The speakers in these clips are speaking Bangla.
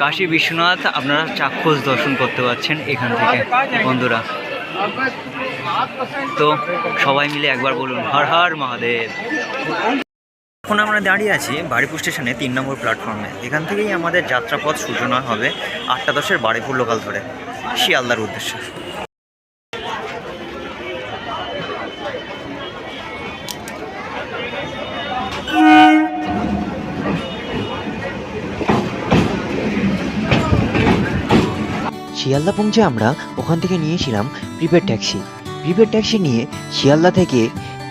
কাশী বিশ্বনাথ, আপনারা চাক্ষুষ দর্শন করতে পারছেন এখান থেকে, বন্ধুরা। তো সবাই মিলে একবার বলুন, হর হর মহাদেব। এখন আমরা দাঁড়িয়ে আছি বাড়িপুর স্টেশনে তিন নম্বর প্ল্যাটফর্মে। এখান থেকেই আমাদের যাত্রাপথ সূচনা হবে আটটা দশের বাড়িপুর লোকাল ধরে, শিয়ালদার উদ্দেশ্যে। শিয়ালদা পৌঁছে আমরা ওখান থেকে নিয়েছিলাম প্রিপেড ট্যাক্সি। প্রিপেড ট্যাক্সি নিয়ে শিয়ালদা থেকে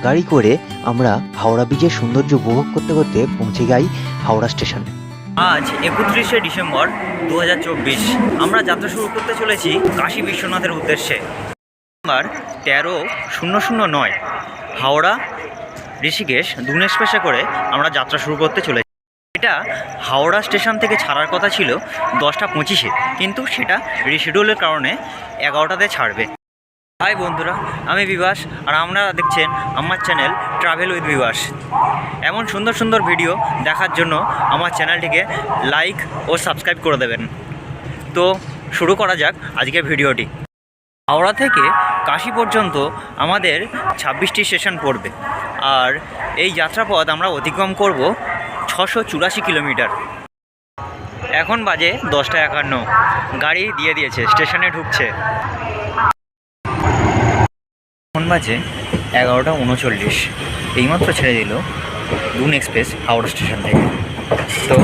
গাড়ি করে আমরা হাওড়া ব্রিজের সৌন্দর্য উপভোগ করতে করতে পৌঁছে যাই হাওড়া স্টেশনে। আজ একত্রিশে ডিসেম্বর দু হাজার চব্বিশ। আমরা যাত্রা শুরু করতে চলেছি কাশী বিশ্বনাথের উদ্দেশ্যে। নাম্বার তেরো শূন্য শূন্য নয় হাওড়া, ঋষিকেশ দুন এক্সপ্রেসে করে আমরা যাত্রা শুরু করতে চলেছি। এটা হাওড়া স্টেশন থেকে ছাড়ার কথা ছিল দশটা পঁচিশে, কিন্তু সেটা রিশিডিউলের কারণে এগারোটাতে ছাড়বে। হাই বন্ধুরা, আমি বিবাস আর আপনারা দেখছেন আমার চ্যানেল ট্রাভেল উইথ বিবাস এমন সুন্দর সুন্দর ভিডিও দেখার জন্য আমার চ্যানেলটিকে লাইক ও সাবস্ক্রাইব করে দেবেন। তো শুরু করা যাক আজকের ভিডিওটি হাওড়া থেকে কাশি পর্যন্ত আমাদের ছাব্বিশটি স্টেশন পড়বে, আর এই যাত্রাপথ আমরা অতিক্রম করব ছশো চুরাশি কিলোমিটার। এখন বাজে দশটা একান্ন। গাড়ি দিয়ে দিয়েছে স্টেশনে ঢুকছে। এখন বাজে এগারোটা উনচল্লিশ। এইমাত্র ছেড়ে দিল দুন এক্সপ্রেস হাওড়া স্টেশন থেকে। তো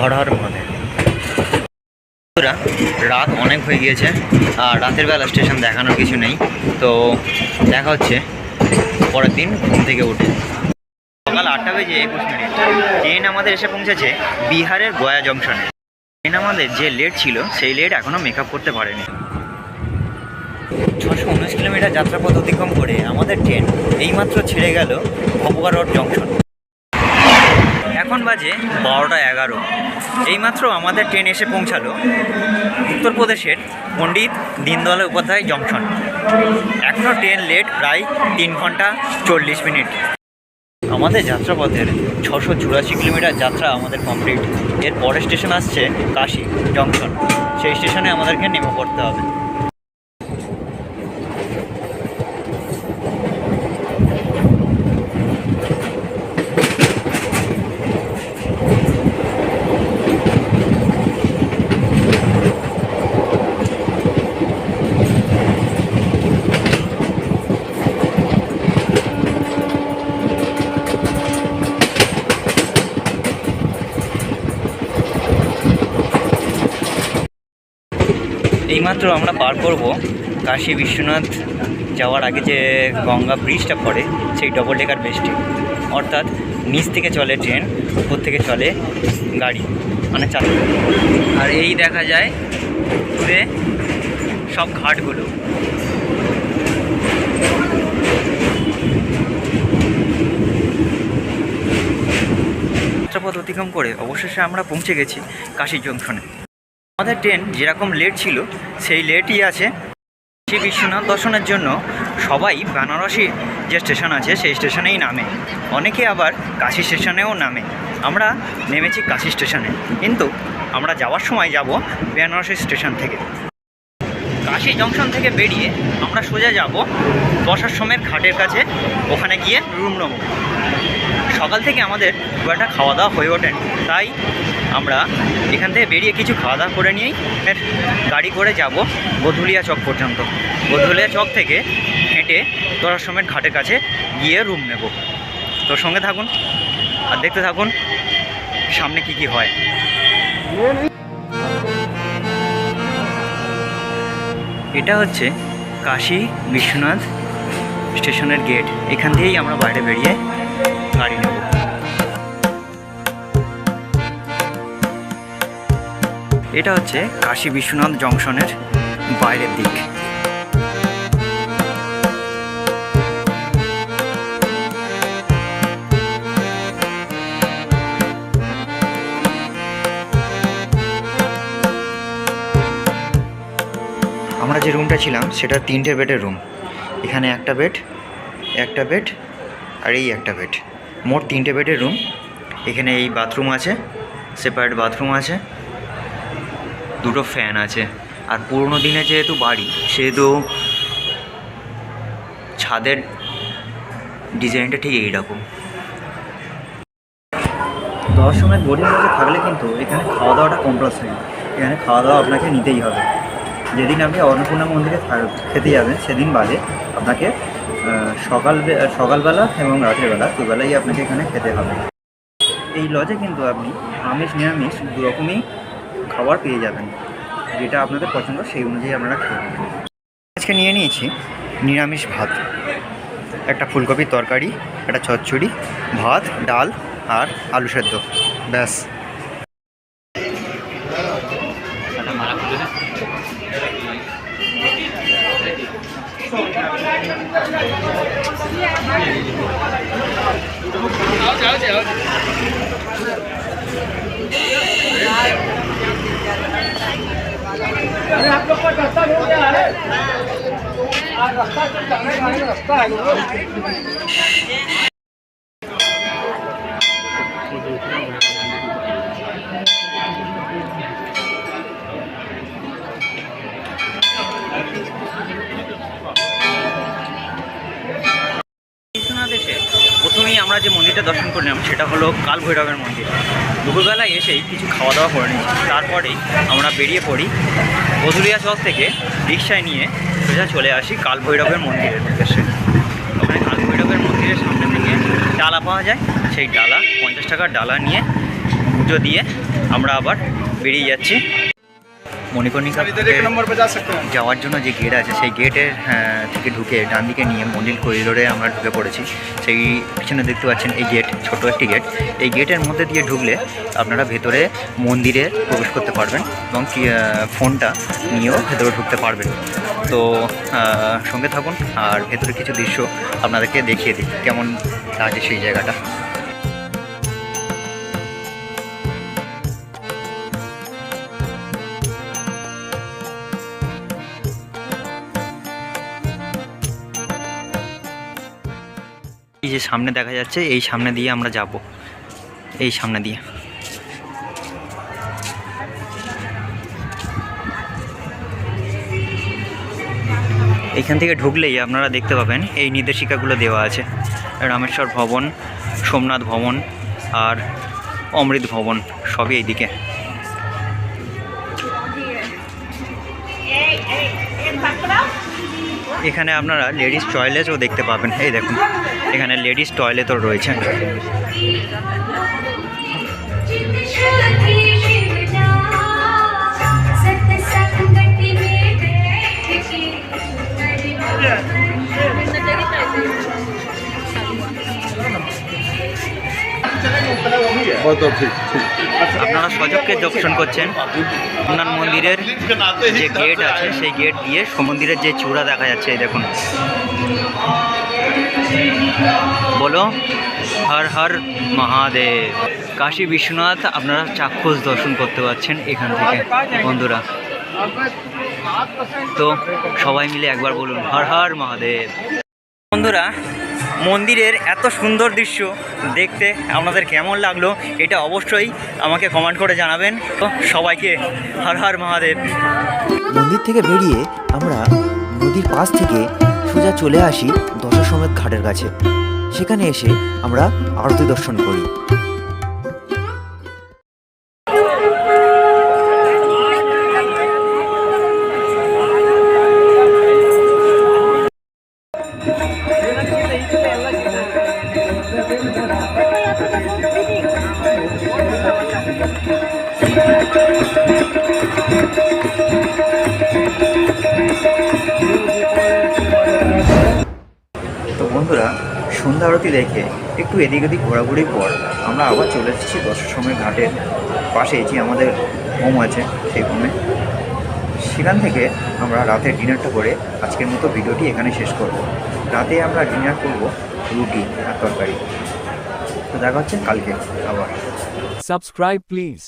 হর হর বন্ধুরা, রাত অনেক হয়ে গিয়েছে আর রাতের বেলা স্টেশন দেখানোর কিছু নেই। তো দেখা হচ্ছে পরের দিন ঘুম থেকে উঠে। আটটা বেজে একুশ মিনিট। ট্রেন আমাদের এসে পৌঁছেছে বিহারের গয়া জংশনে। ট্রেন আমাদের যে লেট ছিল, সেই লেট এখনও মেকআপ করতে পারেনি। ছশো উনিশ কিলোমিটার যাত্রাপথ অতিক্রম করে আমাদের ট্রেন এইমাত্র ছেড়ে গেল ভবগা রোড জংশন। এখন বাজে বারোটা এগারো। এইমাত্র আমাদের ট্রেন এসে পৌঁছালো উত্তরপ্রদেশের পণ্ডিত দীনদয়াল উপাধ্যায় জংশন। এখনও ট্রেন লেট প্রায় তিন ঘণ্টা চল্লিশ মিনিট। আমাদের যাত্রাপথের ছশো চুরাশি কিলোমিটার যাত্রা আমাদের কমপ্লিট এর পরের স্টেশন আসছে কাশি জংশন সেই স্টেশনে আমাদেরকে নেমে পড়তে হবে। এইমাত্র আমরা পার করব কাশী বিশ্বনাথ যাওয়ার আগে যে গঙ্গা ব্রিজটা পড়ে, সেই ডবল ডেকার ব্রিজটি অর্থাৎ নিচ থেকে চলে ট্রেন, উপর থেকে চলে গাড়ি মানে চালু আর এই দেখা যায় দূরে সব ঘাটগুলো। যাত্রাপথ অতিক্রম করে অবশেষে আমরা পৌঁছে গেছি কাশী জংশনে। আমাদের ট্রেন যেরকম লেট ছিল, সেই লেটই আছে। শ্রী বিশ্বনাথ দর্শনের জন্য সবাই বেনারসি যে স্টেশন আছে, সেই স্টেশনেই নামে। অনেকে আবার কাশি স্টেশনেও নামে। আমরা নেমেছি কাশি স্টেশনে কিন্তু আমরা যাওয়ার সময় যাব বেনারসি স্টেশন থেকে। কাশী জংশন থেকে বেরিয়ে আমরা সোজা যাব বসার সময়ের ঘাটের কাছে, ওখানে গিয়ে রুম নেব। সকাল থেকে আমাদের খুব একটা খাওয়া দাওয়া হয়ে ওঠেন তাই আমরা এখান থেকে বেরিয়ে কিছু খাওয়া দাওয়া করে নিয়েই গাড়ি করে যাব গধুলিয়া চক পর্যন্ত। গধুলিয়া চক থেকে হেঁটে দশাশ্রমের ঘাটের কাছে গিয়ে রুম নেব। তো সঙ্গে থাকুন আর দেখতে থাকুন সামনে কি কি হয়। এটা হচ্ছে কাশী বিশ্বনাথ স্টেশনের গেট এখান থেকেই আমরা বাইরে বেরিয়ে গাড়ি নেব। এটা হচ্ছে কাশী বিশ্বনাথ জংশনের বাইরের দিক। যে রুমটা ছিলাম, সেটা তিনটে বেডের রুম এখানে একটা বেড একটা বেড আর এই একটা বেড মোট তিনটে বেডের রুম এখানে এই বাথরুম আছে সেপারেট বাথরুম আছে। দুটো ফ্যান আছে। আর পুরোনো দিনে যেহেতু বাড়ি, সেহেতু ছাদের ডিজাইনটা ঠিক এইরকম। দশ সময় বোর্ডিং থাকলে কিন্তু এখানে খাওয়া দাওয়াটা কম্পালসারি এখানে খাওয়া দাওয়া আপনাকে নিতেই হবে। যেদিন আপনি অন্নপূর্ণা মন্দিরে খেতে যাবেন, সেদিন বাদে আপনাকে সকাল সকালবেলা এবং রাতের বেলা দুবেলাই আপনাকে এখানে খেতে হবে। এই লজে কিন্তু আপনি আমিষ, নিরামিষ দু রকমই খাবার পেয়ে যাবেন, যেটা আপনাদের পছন্দ সেই অনুযায়ী আপনারা খাবেন আজকে নিয়ে নিয়েছি নিরামিষ ভাত, একটা ফুলকপির তরকারি, একটা চচ্চড়ি, ভাত, ডাল আর আলু সেদ্ধ, ব্যাস। अरे आप लोग का रास्ता ढूंढ क्या है रास्ता चल जाने का रास्ता है মন্দিরটা দর্শন করলাম সেটা হলো কাল ভৈরবের মন্দির। দুপুরবেলায় এসেই কিছু খাওয়া দাওয়া করে নিয়েছি। তারপরেই আমরা বেরিয়ে পড়ি বদুলিয়া চক থেকে রিক্সায় নিয়ে সোজা চলে আসি কাল ভৈরবের মন্দিরের উদ্দেশ্যে। ওখানে কাল ভৈরবের মন্দিরের সামনে থেকে ডালা পাওয়া যায়। সেই ডালা, পঞ্চাশ টাকার ডালা নিয়ে পুজো দিয়ে আমরা আবার বেরিয়ে যাচ্ছি। মণিকর্ণিকা যাওয়ার জন্য যে গেট আছে সেই গেটের হ্যাঁ, থেকে ঢুকে ডান দিকে নিয়ে মন্দির করিডোরে আমরা ঢুকে পড়েছি। সেই পিছনে দেখতে পাচ্ছেন এই গেট ছোট একটি গেট এই গেটের মধ্যে দিয়ে ঢুকলে আপনারা ভেতরে মন্দিরে প্রবেশ করতে পারবেন এবং ফোনটা নিয়েও ভেতরে ঢুকতে পারবেন। তো সঙ্গে থাকুন আর ভেতরে কিছু দৃশ্য আপনাদেরকে দেখিয়ে দিই। কেমন আছে সেই জায়গাটা? যে সামনে দেখা যাচ্ছে, এই সামনে দিয়ে আমরা যাব। এই সামনে দিয়ে। এখান থেকে ঢুকলেই আপনারা দেখতে পাবেন, এই নির্দেশিকাগুলো দেওয়া আছে। রামেশ্বর ভবন, সোমনাথ ভবন আর অমৃত ভবন, সবই এইদিকে। এখানে আপনারা লেডিস টয়লেটও দেখতে পাবেন এই দেখুন এখানে লেডিস টয়লেটও রয়েছে Yeah. আপনারা সজবকে দর্শন করছেন। আপনার মন্দিরের যে গেট আছে, সেই গেট দিয়ে সমন্দিরের যে চূড়া দেখা যাচ্ছে দেখুন। বলো, হর হর মহাদেব। কাশী বিশ্বনাথ, আপনারা চাক্ষুষ দর্শন করতে পারছেন এখান থেকে, বন্ধুরা। তো সবাই মিলে একবার বলুন, হর হর মহাদেব। বন্ধুরা মন্দিরের এত সুন্দর দৃশ্য দেখতে আপনাদের কেমন লাগল এটা অবশ্যই আমাকে কমেন্ট করে জানাবেন। তো সবাইকে হর হর মহাদেব। মন্দির থেকে বেরিয়ে আমরা নদীর পাশ থেকে সোজা চলে আসি দশাশ্বমেধ ঘাটের কাছে। সেখানে এসে আমরা আরতি দর্শন করি। তো বন্ধুরা, সন্ধ্যা আরতি দেখে একটু এদিক ওদিক ঘোরাঘুরির পর আমরা আবার চলে এসেছি দশাশ্বমেধ ঘাটের পাশে যে আমাদের হোম আছে, সেই হোমে। সেখান থেকে আমরা রাতের ডিনারটা করে আজকের মতো ভিডিওটি এখানে শেষ করব। রাতে আমরা ডিনার করব রুটি আর তরকারি। তো দেখা হচ্ছে কালকে আবার Subscribe please.